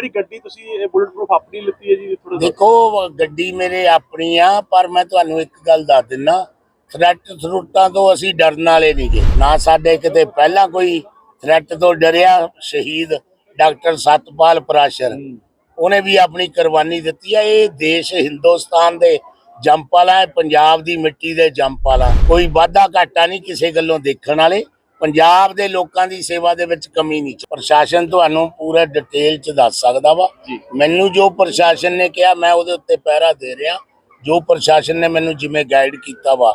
ਜਿਹੜੀ ਗੱਡੀ ਤੁਸੀਂ ਇਹ ਬੁਲਟ ਪ੍ਰੂਫ ਆਪਣੀ ਲਿੱਤੀ ਹੈ ਜੀ ਥੋੜਾ ਦੇਖੋ ਗੱਡੀ ਮੇਰੇ ਆਪਣੀ ਆ ਪਰ ਮੈਂ ਤੁਹਾਨੂੰ ਇੱਕ ਗੱਲ ਦੱਸ ਦਿੰਨਾ। ਥ੍ਰੈਟ ਥਰੂਟਾਂ ਤੋਂ ਅਸੀਂ ਡਰਨ ਵਾਲੇ ਨਹੀਂਗੇ ਨਾ ਸਾਡੇ ਕਿਤੇ ਪਹਿਲਾਂ ਕੋਈ ਥ੍ਰੈਟ ਤੋਂ ਡਰਿਆ ਸ਼ਹੀਦ ਡਾਕਟਰ ਸਤਪਾਲ ਪਰਾਸ਼ਰ। ਉਹਨੇ ਵੀ ਆਪਣੀ ਕੁਰਬਾਨੀ ਦਿੱਤੀ ਹੈ ਇਹ ਦੇਸ਼ ਹਿੰਦੁਸਤਾਨ ਦੇ ਜੰਪ ਵਾਲਾ ਹੈ ਪੰਜਾਬ ਦੀ ਮਿੱਟੀ ਦੇ ਜੰਪ ਵਾਲਾ। ਕੋਈ ਵਾਧਾ ਘਾਟਾ ਨਹੀਂ ਕਿਸੇ ਗੱਲੋਂ ਦੇਖਣ ਵਾਲੇ। ਪੰਜਾਬ ਦੇ ਲੋਕਾਂ ਦੀ ਸੇਵਾ ਦੇ ਵਿੱਚ ਕਮੀ ਨਹੀਂ ਪ੍ਰਸ਼ਾਸਨ ਤੁਹਾਨੂੰ ਪੂਰਾ ਡਿਟੇਲ ਚ ਦੱਸ ਸਕਦਾ ਵਾ। ਮੈਨੂੰ ਜੋ ਪ੍ਰਸ਼ਾਸਨ ਨੇ ਕਿਹਾ ਮੈਂ ਉਹਦੇ ਉੱਤੇ ਪਹਿਰਾ ਦੇ ਰਿਹਾ। ਜੋ ਪ੍ਰਸ਼ਾਸਨ ਨੇ ਮੈਨੂੰ ਜਿਵੇਂ ਗਾਈਡ ਕੀਤਾ ਵਾ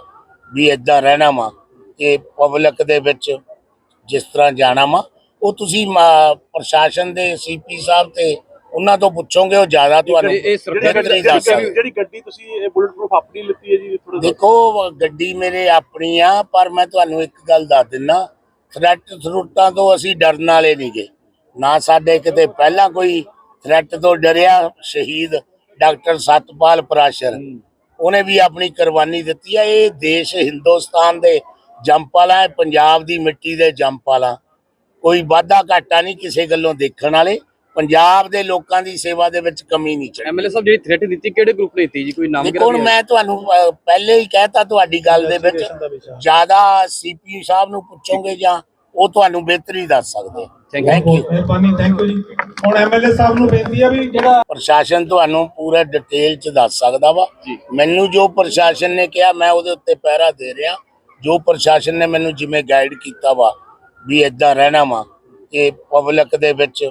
ਵੀ ਇਦਾਂ ਰਹਿਣਾ ਵਾ ਕਿ ਪਬਲਿਕ ਦੇ ਵਿੱਚ ਜਿਸ ਤਰ੍ਹਾਂ ਜਾਣਾ ਵਾ ਉਹ ਤੁਸੀਂ ਪ੍ਰਸ਼ਾਸਨ ਦੇ ਸੀਪੀ ਸਾਹਿਬ ਤੇ ਉਹਨਾਂ ਤੋਂ ਪੁੱਛੋਗੇ ਉਹ ਜ਼ਿਆਦਾ ਤੁਹਾਨੂੰ ਜਿਹੜੀ ਗੱਡੀ- ਤੁਸੀਂ ਇਹ ਬੁਲਟ ਪ੍ਰੂਫ ਆਪਣੀ ਲਿੱਤੀ ਹੈ ਜੀ ਦੇਖੋ ਗੱਡੀ ਮੇਰੇ ਆਪਣੀ ਆ ਪਰ ਮੈਂ ਤੁਹਾਨੂੰ ਇੱਕ ਗੱਲ ਦੱਸ ਦਿੰਨਾ। ਥ੍ਰੈਟ ਥਰੂਟਾਂ ਤੋਂ ਅਸੀਂ ਡਰਨ ਵਾਲੇ ਨਹੀਂਗੇ ਨਾ ਸਾਡੇ ਕਿਤੇ ਪਹਿਲਾਂ ਕੋਈ ਥ੍ਰੈਟ ਤੋਂ ਡਰਿਆ ਸ਼ਹੀਦ ਡਾਕਟਰ ਸਤਪਾਲ ਪਰਾਸ਼ਰ। ਉਹਨੇ ਵੀ ਆਪਣੀ ਕੁਰਬਾਨੀ ਦਿੱਤੀ ਹੈ ਇਹ ਦੇਸ਼ ਹਿੰਦੁਸਤਾਨ ਦੇ ਜੰਪ ਵਾਲਾ ਹੈ ਪੰਜਾਬ ਦੀ ਮਿੱਟੀ ਦੇ ਜੰਪ ਵਾਲਾ। ਕੋਈ ਵਾਧਾ ਘਾਟਾ ਨਹੀਂ ਕਿਸੇ ਗੱਲੋਂ ਦੇਖਣ ਵਾਲੇ। ਪੰਜਾਬ ਦੇ ਲੋਕਾਂ ਦੀ ਸੇਵਾ ਦੇ ਵਿੱਚ ਕਮੀ ਨਹੀਂ ਚਾਹੀਦੀ ਐਮਐਲਏ ਸਾਹਿਬ ਜਿਹੜੀ ਥ੍ਰੈਟ ਦਿੱਤੀ ਕਿਹੜੇ ਗਰੁੱਪ ਨੇ ਦਿੱਤੀ ਜੀ? ਕੋਈ ਨਾਮ ਦੇਖੋ ਮੈਂ ਤੁਹਾਨੂੰ ਅਹ, ਪਹਿਲੇ ਹੀ ਕਹਿਤਾ ਤੁਹਾਡੀ ਗੱਲ ਦੇ ਵਿੱਚ ਜ਼ਿਆਦਾ ਸੀਪੀ ਸਾਹਿਬ ਨੂੰ ਪੁੱਛੋਗੇ ਜਾਂ ਉਹ ਤੁਹਾਨੂੰ ਬਿਹਤਰੀ ਦੱਸ ਸਕਦੇ। Thank ਥੈਂਕ ਯੂ ਮਿਹਰਬਾਨੀ ਥੈਂਕ ਯੂ ਜੀ। ਹੁਣ ਐਮਐਲਏ ਸਾਹਿਬ ਨੂੰ ਬੇਨਤੀ ਆ ਵੀ ਜਿਹੜਾ ਪ੍ਰਸ਼ਾਸਨ ਤੁਹਾਨੂੰ ਪੂਰਾ ਡਿਟੇਲ ਚ ਦੱਸ ਸਕਦਾ ਵਾ। ਜੀ। ਮੈਨੂੰ ਜੋ ਪ੍ਰਸ਼ਾਸਨ ਨੇ ਕਿਹਾ ਮੈਂ ਉਹਦੇ ਉੱਤੇ ਪਹਿਰਾ ਦੇ ਰਿਹਾ। ਜੋ ਪ੍ਰਸ਼ਾਸਨ ਨੇ ਮੈਨੂੰ ਜਿਵੇਂ ਗਾਈਡ ਕੀਤਾ ਵਾ ਵੀ ਇਦਾਂ ਰਹਿਣਾ ਵਾ ਕਿ ਪਬਲਿਕ ਦੇ ਵਿੱਚ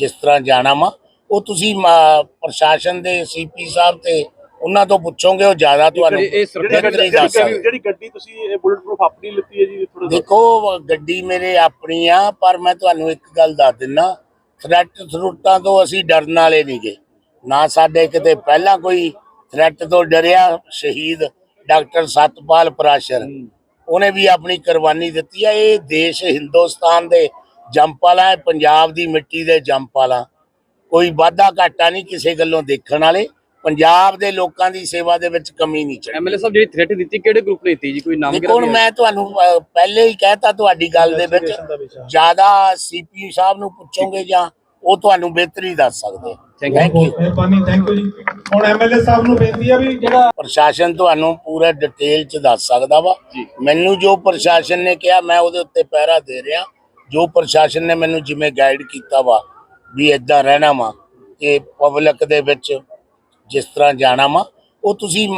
ਜਿਸ ਤਰ੍ਹਾਂ ਜਾਣਾ ਵਾ ਉਹ ਤੁਸੀਂ ਪ੍ਰਸ਼ਾਸਨ ਦੇ ਸੀਪੀ ਸਾਹਿਬ ਤੇ ਉਹਨਾਂ ਤੋਂ ਪੁੱਛੋਗੇ ਉਹ ਜ਼ਿਆਦਾ ਤੁਹਾਨੂੰ ਜਿਹੜੀ ਗੱਡੀ- ਤੁਸੀਂ ਬੁਲਟ ਪ੍ਰੂਫ ਆਪਣੀ ਲਿੱਤੀ ਹੈ ਜੀ ਥੋੜਾ ਦੇਖੋ ਗੱਡੀ ਮੇਰੇ ਆਪਣੀ ਆ ਪਰ ਮੈਂ ਤੁਹਾਨੂੰ ਇੱਕ ਗੱਲ ਦੱਸ ਦਿੰਨਾ ਥ੍ਰੈਟ ਥਰੂਟਾਂ ਤੋਂ ਅਸੀਂ ਡਰਨ ਵਾਲੇ ਨਹੀਂਗੇ। ਨਾ ਸਾਡੇ ਕਿਤੇ ਪਹਿਲਾਂ ਕੋਈ ਥ੍ਰੈਟ ਤੋਂ ਡਰਿਆ ਸ਼ਹੀਦ ਡਾਕਟਰ ਸਤਪਾਲ ਪਰਾਸ਼ਰ ਉਹਨੇ ਵੀ ਆਪਣੀ ਕੁਰਬਾਨੀ ਦਿੱਤੀ ਹੈ ਇਹ ਦੇਸ਼ ਹਿੰਦੁਸਤਾਨ ਦੇ ਜੰਪ ਵਾਲਾ ਹੈ ਪੰਜਾਬ ਦੀ ਮਿੱਟੀ ਦੇ ਜੰਪ ਵਾਲਾ ਕੋਈ ਵਾਧਾ ਘਾਟਾ ਨਹੀਂ ਕਿਸੇ ਗੱਲੋਂ ਦੇਖਣ ਵਾਲੇ। ਪੰਜਾਬ ਦੇ ਲੋਕਾਂ ਦੀ ਸੇਵਾ ਦੇ ਵਿੱਚ ਕਮੀ ਨਹੀਂ ਚਾਹੀਦੀ ਐਮਐਲਏ ਸਾਹਿਬ ਜਿਹੜੀ ਥ੍ਰੈਟ ਦਿੱਤੀ ਕਿਹੜੇ ਗਰੁੱਪ ਨੇ ਦਿੱਤੀ ਜੀ? ਕੋਈ ਨਾਮ ਦੇਖੋ ਹੁਣ ਮੈਂ ਤੁਹਾਨੂੰ ਪਹਿਲੇ ਹੀ ਕਹਿਤਾ ਤੁਹਾਡੀ ਗੱਲ ਦੇ ਵਿੱਚ। ਜ਼ਿਆਦਾ ਸੀਪੀ ਸਾਹਿਬ ਨੂੰ ਪੁੱਛੋਗੇ ਜਾਂ ਉਹ ਤੁਹਾਨੂੰ ਬਿਹਤਰੀ ਦੱਸ ਸਕਦੇ। ਥੈਂਕ ਯੂ ਮਿਹਰਬਾਨੀ ਥੈਂਕ ਯੂ ਜੀ। ਹੁਣ ਐਮਐਲਏ ਸਾਹਿਬ ਨੂੰ ਬੇਨਤੀ ਆ ਵੀ ਜਿਹੜਾ ਪ੍ਰਸ਼ਾਸਨ ਤੁਹਾਨੂੰ ਪੂਰਾ ਡਿਟੇਲ ਚ ਦੱਸ ਸਕਦਾ ਵਾ। ਮੈਨੂੰ ਜੋ ਪ੍ਰਸ਼ਾਸਨ ਨੇ ਕਿਹਾ ਮੈਂ ਉਹਦੇ ਉੱਤੇ ਪਹਿਰਾ ਦੇ ਰਿਹਾ। ਜੋ ਪ੍ਰਸ਼ਾਸਨ ਨੇ ਮੈਨੂੰ ਜਿਵੇਂ ਗਾਈਡ ਕੀਤਾ ਵਾ ਵੀ ਇਦਾਂ ਰਹਿਣਾ ਵਾ ਕਿ ਪਬਲਿਕ ਦੇ ਵਿੱਚ ਜਿਸ ਤਰ੍ਹਾਂ ਜਾਣਾ ਵਾ ਉਹ ਤੁਸੀਂ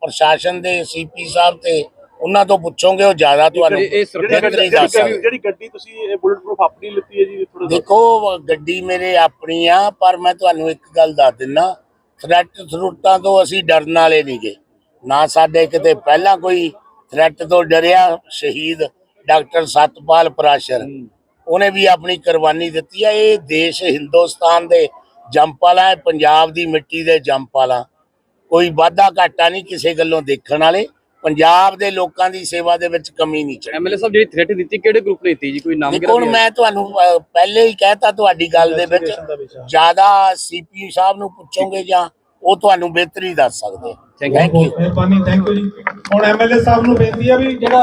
ਪ੍ਰਸ਼ਾਸਨ ਦੇ ਸੀਪੀ ਸਾਹਿਬ ਤੇ ਉਹਨਾਂ ਤੋਂ ਪੁੱਛੋਗੇ ਉਹ ਜ਼ਿਆਦਾ ਤੁਹਾਨੂੰ ਜਿਹੜੀ ਗੱਡੀ- ਤੁਸੀਂ ਇਹ ਬੁਲਟ ਪ੍ਰੂਫ ਆਪਣੀ ਲਿੱਤੀ ਹੈ ਜੀ ਥੋੜਾ ਦੇਖੋ ਗੱਡੀ ਮੇਰੇ ਆਪਣੀ ਆ ਪਰ ਮੈਂ ਤੁਹਾਨੂੰ ਇੱਕ ਗੱਲ ਦੱਸ ਦਿੰਨਾ ਥ੍ਰੈਟ ਥਰੂਟਾਂ ਤੋਂ ਅਸੀਂ ਡਰਨ ਵਾਲੇ ਨਹੀਂਗੇ ਨਾ ਸਾਡੇ ਕਿਤੇ ਪਹਿਲਾਂ ਕੋਈ ਥ੍ਰੈਟ ਤੋਂ ਡਰਿਆ ਸ਼ਹੀਦ ਡਾਕਟਰ ਸਤਪਾਲ ਪਰਾਸ਼ਰ। ਉਹਨੇ ਵੀ ਆਪਣੀ ਕੁਰਬਾਨੀ ਦਿੱਤੀ ਹੈ ਇਹ ਦੇਸ਼ ਹਿੰਦੁਸਤਾਨ ਦੇ ਜੰਪ ਵਾਲਾ ਹੈ ਪੰਜਾਬ ਦੀ ਮਿੱਟੀ ਦੇ ਜੰਪ ਵਾਲਾ ਕੋਈ ਵਾਧਾ ਘਾਟਾ ਨਹੀਂ ਕਿਸੇ ਗੱਲੋਂ ਦੇਖਣ ਵਾਲੇ ਪੰਜਾਬ ਦੇ ਲੋਕਾਂ ਦੀ ਸੇਵਾ ਦੇ ਵਿੱਚ ਕਮੀ ਨਹੀਂ ਚਾਹੀਦੀ ਐਮਐਲਏ ਸਾਹਿਬ ਜਿਹੜੀ ਥ੍ਰੈਟ ਦਿੱਤੀ ਕਿਹੜੇ ਗਰੁੱਪ ਨੇ ਦਿੱਤੀ ਜੀ? ਕੋਈ ਨਾਮ ਦੇਖੋ ਹੁਣ ਮੈਂ ਤੁਹਾਨੂੰ ਪਹਿਲੇ ਹੀ ਕਹਿਤਾ ਤੁਹਾਡੀ ਗੱਲ ਦੇ ਵਿੱਚ ਜ਼ਿਆਦਾ ਸੀਪੀ ਸਾਹਿਬ ਨੂੰ ਪੁੱਛੋਗੇ ਜਾਂ ਉਹ ਤੁਹਾਨੂੰ ਬਿਹਤਰੀ ਦੱਸ ਸਕਦੇ. ਥੈਂਕ ਯੂ ਮਿਹਰਬਾਨੀ ਥੈਂਕ ਯੂ ਜੀ। ਹੁਣ ਐਮਐਲਏ ਸਾਹਿਬ ਨੂੰ ਬੇਨਤੀ ਆ ਵੀ ਜਿਹੜਾ